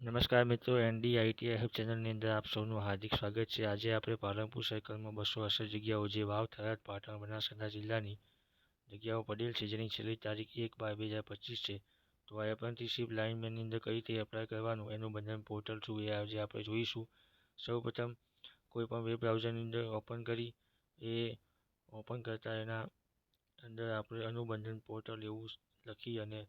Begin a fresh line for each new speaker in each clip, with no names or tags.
નમસ્કાર મિત્રો ND ITI hub ચેનલની અંદર આપ સૌનું હાર્દિક સ્વાગત છે. આજે આપણે પાલનપુર સર્કલમાં બસો અસર જગ્યાઓ જે વાવ થરાદ, પાટણ, બનાસકાંઠા જિલ્લાની જગ્યાઓ પડેલ છે, જેની છેલ્લી તારીખ એક બાર બે હજાર પચીસ છે. તો આ એપ્રન્ટિસશીપ લાઇનમેનની અંદર કઈ રીતે એપ્લાય કરવાનું એનું બંધન પોર્ટલ છું એ આજે આપણે જોઈશું. સૌપ્રથમ કોઈપણ વેબ બ્રાઉઝરની અંદર ઓપન કરી, એ ઓપન કરતાં એના અંદર આપણે અનુબંધન પોર્ટલ એવું લખી અને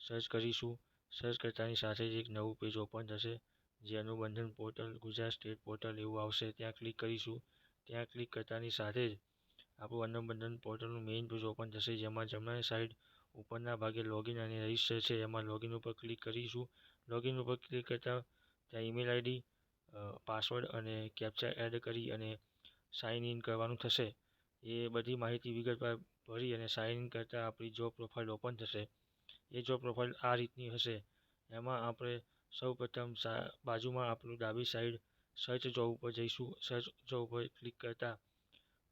સર્ચ કરીશું. સર્ચ કરતાની સાથે જ એક નવું પેજ ઓપન થશે. જે Anubandhan portal Gujarat state portal એવું આવશે. ત્યાં ક્લિક કરીશું. ત્યાં ક્લિક કરતાની સાથે જ આપણું અનુબંધન પોર્ટલનું મેઇન પેજ ઓપન થશે. જેમાં જમણાની સાઈડ ઉપરના ભાગે લોગિન અને રજિસ્ટર છે. એમાં લોગિન ઉપર ક્લિક કરીશું. લોગિન ઉપર ક્લિક કરતાં ત્યાં ઈમેલ આઈડી પાસવર્ડ અને કેપ્ચા એડ કરી અને સાઇન ઇન કરવાનું થશે. એ બધી માહિતી વિગતવાર ભરી અને સાઇન ઇન કરતાં આપણી જોબ પ્રોફાઇલ ઓપન થશે. એ જોબ પ્રોફાઇલ આ રીતની હશે, એમાં આપણે સૌપ્રથમ બાજુમાં આપણું ડાબી સાઈડ સર્ચ જોબ ઉપર જઈશું સર્ચ જોબ ઉપર ક્લિક કરતાં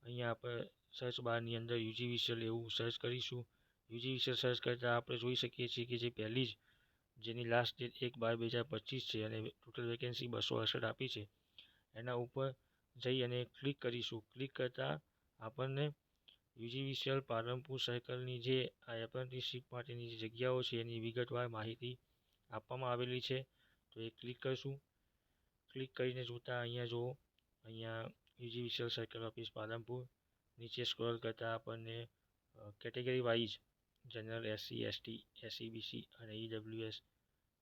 અહીંયા આપણે સર્ચ બારની અંદર યુજી વિશલ એવું સર્ચ કરીશું. યુજી વિશલ સર્ચ કરતાં આપણે જોઈ શકીએ છીએ કે જે પહેલી જ, જેની લાસ્ટ ડેટ એક બાર બે હજાર પચીસ છે અને ટોટલ વેકેન્સી બસો અડસઠ આપી છે. એના ઉપર જઈ અને ક્લિક કરીશું. ક્લિક કરતાં આપણને યુજી વિશલ પાલનપુર સર્કલની જે આ એપ્રેન્ટિસશીપ માટેની જે જગ્યાઓ છે, એની વિગતવાર માહિતી આપવામાં આવેલી છે. તો એ ક્લિક કરીશું. ક્લિક કરીને જોતાં અહીંયા જુઓ. અહીંયા UGVCL circle office Palanpur નીચે સ્ક્રોલ કરતાં આપણને category wise general SC ST SC BC અને ઈડબ્લ્યુએસ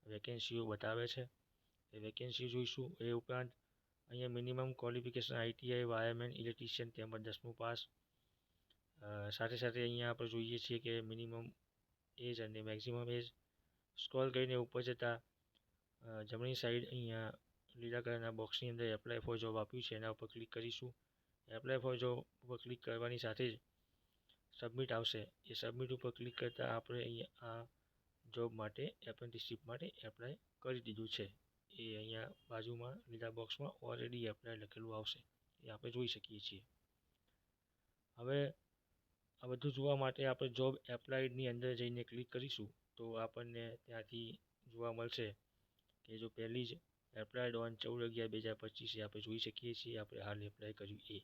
વેકેન્સીઓ બતાવે છે. એ વેકેન્સી જોઈશું. એ ઉપરાંત અહીંયા minimum qualification ITI wireman electrician તેમજ દસમું પાસ સાથે સાથે અહીંયા આપણે જોઈએ છીએ કે મિનિમમ એજ અને મેક્સિમમ એજ સ્ક્રોલ કરીને ઉપર જતાં જમણી સાઈડ અહીંયા લીલા કલરના બોક્સની અંદર એપ્લાય ફોર જોબ આપ્યું છે, એના ઉપર ક્લિક કરીશું. એપ્લાય ફોર જોબ ઉપર ક્લિક કરવાની સાથે જ સબમિટ આવશે. એ સબમિટ ઉપર ક્લિક કરતાં આપણે અહીંયા આ જોબ માટે એપ્રેન્ટિસશીપ માટે એપ્લાય કરી દીધું છે. એ અહીંયા બાજુમાં લીલા બોક્સમાં ઓલરેડી એપ્લાય લખેલું આવશે. એ આપણે જોઈ શકીએ છીએ. હવે આ બધું જોવા માટે આપણે જોબ એપ્લાયડની અંદર જઈને ક્લિક કરીશું, તો આપણને ત્યાંથી જોવા મળશે કે જો પહેલી જ એપ્લાયડ ઓન ચૌદ અગિયાર બે હજાર પચીસે આપણે જોઈ શકીએ છીએ, આપણે હાલ એપ્લાય કર્યું એ.